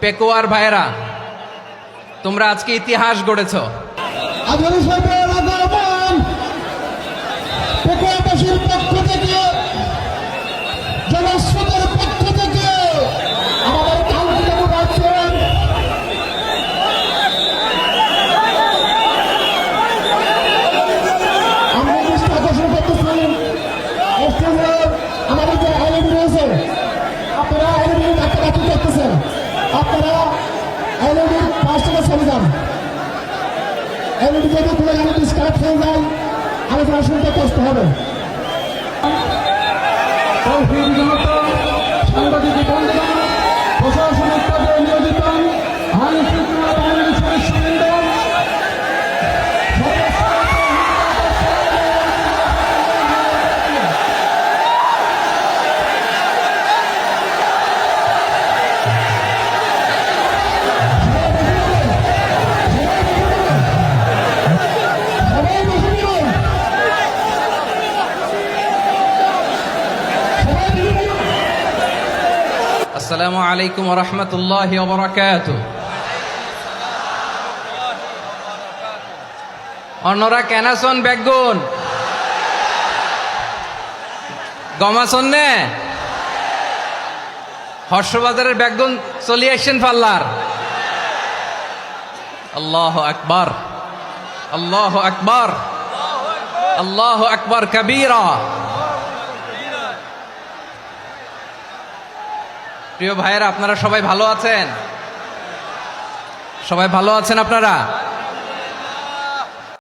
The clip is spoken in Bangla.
পেকুয়ার ভাইরা তোমরা আজকে ইতিহাস গড়েছ। আপনারা আইনগুলির পাঁচ টাকা চলে যান। এমনি যদি কোনো গাড়ি ডিসকানেক্ট হয়ে যায় আমাদের শুনতে কষ্ট হবে। আসসালামু আলাইকুম রহমতুল্লাহ বরাকাত অন্যরা কেনাসন বেগুন? গমাসন নে? হর্ষবাজারের বেগুন চলে আসছেন পাল্লার। আল্লাহ আকবার। আল্লাহ আকবার। আল্লাহ আকবার কবীরা। প্রিয় ভাইয়েরা আপনারা সবাই ভালো আছেন? সবাই ভালো আছেন আপনারা?